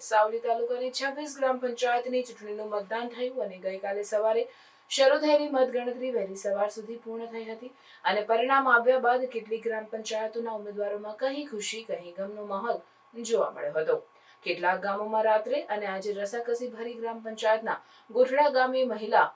સાવલી તાલુકાની છવ્વીસ ગ્રામ પંચાયતની ચૂંટણીનું મતદાન થયું અને ગઈકાલે સવારે શરૂ થયેલી મતગણતરી વહેલી સવાર સુધી પૂર્ણ થઈ હતી અને પરિણામ આવ્યા બાદ કેટલીક ગ્રામ પંચાયતોના ઉમેદવારોમાં કહી ખુશી કહી ગમનો માહોલ જોવા મળ્યો હતો. કેટલાક ગામોમાં રાત્રે અને આજે રસાકસી ભરી ગ્રામ પંચાયતના ગોઠડા ગામે મહિલા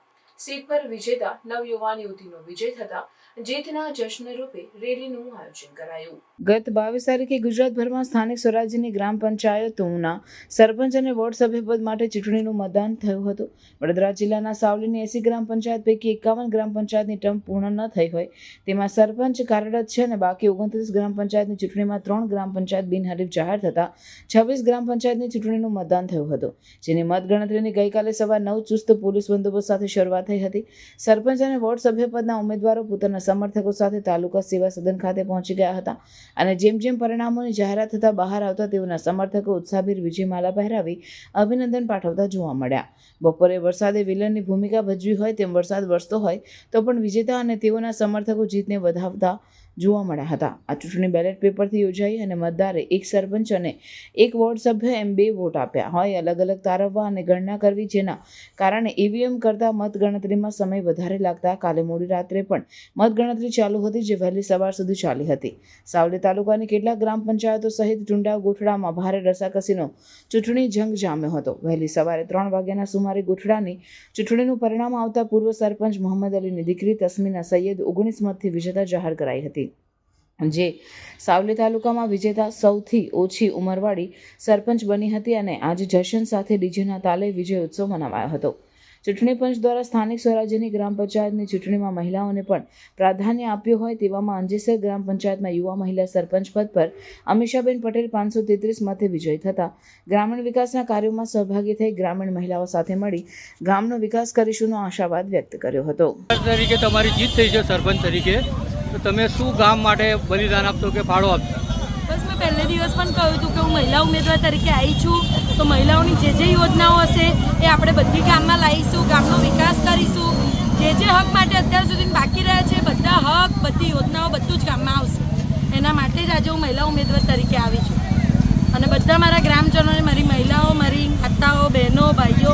સીટ પર વિજેતા નવયુવાન યુવતીનો વિજય થતા જીતના જશ્ન રૂપે રેલીનું આયોજન કરાયું. ગત બાવીસ તારીખે ગુજરાતભરમાં સ્થાનિક સ્વરાજ્યની ગ્રામ પંચાયતોના સરપંચ અને વોર્ડ સભ્યપદ માટે ચૂંટણીનું મતદાન થયું હતું. વડોદરા જિલ્લાના સાવલીની એસી ગ્રામ પંચાયત પૈકી એકાવન ગ્રામ પંચાયતની ટર્મ પૂર્ણ ન થઈ હોય, તેમાં સરપંચ, કાર્યરત છે અને બાકી ઓગણત્રીસ ગ્રામ પંચાયતની ચૂંટણીમાં ત્રણ ગ્રામ પંચાયત બિનહરીફ જાહેર થતાં છવ્વીસ ગ્રામ પંચાયતની ચૂંટણીનું મતદાન થયું હતું, જેની મતગણતરીની ગઈકાલે સવાર નવ ચુસ્ત પોલીસ બંદોબસ્ત સાથે શરૂઆત થઈ હતી. સરપંચ અને વોર્ડ સભ્યપદના ઉમેદવારો પોતાના સમર્થકો સાથે તાલુકા સેવા સદન ખાતે પહોંચી ગયા હતા અને જેમ જેમ પરિણામોની જાહેરાત થતાં બહાર આવતા તેઓના સમર્થકો ઉત્સાહભેર વિજયમાલા પહેરાવી અભિનંદન પાઠવતા જોવા મળ્યા. બપોરે વરસાદે વિલનની ભૂમિકા ભજવી હોય તેમ વરસાદ વરસતો હોય તો પણ વિજેતા અને તેઓના સમર્થકો જીતને વધાવતા જોવા મળ્યા હતા. આ ચૂંટણી બેલેટ પેપરથી યોજાઈ અને મતદારે એક સરપંચ અને એક વોર્ડ સભ્ય એમ બે વોટ આપ્યા. હોય, અલગ અલગ તારવવા અને ગણના કરવી જેના કારણે ઈવીએમ કરતાં મતગણતરીમાં સમય વધારે લાગતા કાલે મોડી રાત્રે પણ મતગણતરી ચાલુ હતી જે વહેલી સવાર સુધી ચાલી હતી. સાવલી તાલુકાની કેટલાક ગ્રામ પંચાયતો સહિત ટુંડા ગોઠડામાં ભારે રસાકસીનો ચૂંટણી જંગ જામ્યો હતો. વહેલી સવારે ત્રણ વાગ્યાના સુમારે ગોઠડાની ચૂંટણીનું પરિણામ આવતા પૂર્વ સરપંચ મોહમ્મદ અલીની દીકરી તસ્મીના સૈયદ ઓગણીસ મતથી વિજેતા જાહેર કરાઈ હતી. જે સાવલી તાલુકામાં વિજેતા સૌથી ઓછી ઉંમરવાળી સરપંચ બની હતી અને આજે જશન સાથે ડીજેના તાલે વિજય ઉત્સવ મનાવાયો હતો. ચૂંટણી પંચ દ્વારા સ્થાનિક સ્વરાજ્યની ગ્રામ પંચાયતની ચૂંટણીમાં મહિલાઓને પણ પ્રાધાન્ય આપ્યું હોય તેવામાં અંજેસર ગ્રામ પંચાયતમાં યુવા મહિલા સરપંચ પદ પર અમીષાબેન પટેલ પાંચસો તેત્રીસ મતે વિજય થતા. ગ્રામીણ વિકાસના કાર્યોમાં સહભાગી થઈ ગ્રામીણ મહિલાઓ સાથે મળી ગામનો વિકાસ કરીશુંનો આશાવાદ વ્યક્ત કર્યો હતો. તરીકે તમારી જીત થઈ છે સરપંચ તરીકે. તો તમે શું ગામ માટે બલિદાન આપશો કે ફાળો આપશો? બસ મેં પહેલે દિવસ પણ કહ્યું હતું કે હું મહિલા ઉમેદવાર તરીકે આવી છું. તો મહિલાઓની જે જે યોજનાઓ હશે એ આપણે બધી ગામમાં લાવીશું, ગામનો વિકાસ કરીશું. જે જે હક માટે અત્યાર સુધી બાકી રહ્યા છે બધા હક, બધી યોજનાઓ બધું જ ગામમાં આવશે. એના માટે જ આજે હું મહિલા ઉમેદવાર તરીકે આવી છું. અને બધા મારા ગ્રામજનોને, મારી મહિલાઓ, મારી માતાઓ બહેનો, ભાઈઓ,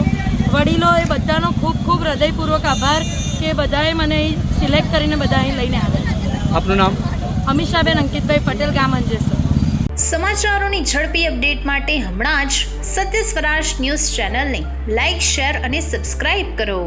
વડીલો, એ બધાનો ખૂબ ખૂબ હૃદયપૂર્વક આભાર કે બધાએ મને સિલેક્ટ કરીને બધા અહીં લઈને આવ્યા. આપનું નામ? અમીષાબેન અંકિતભાઈ પટેલ ગામ અંજેસર સમાચારોની ઝડપી અપડેટ માટે હમણાં જ સત્ય સ્વરાજ ન્યૂઝ ચેનલને લાઇક શેર અને સબસ્ક્રાઇબ કરો.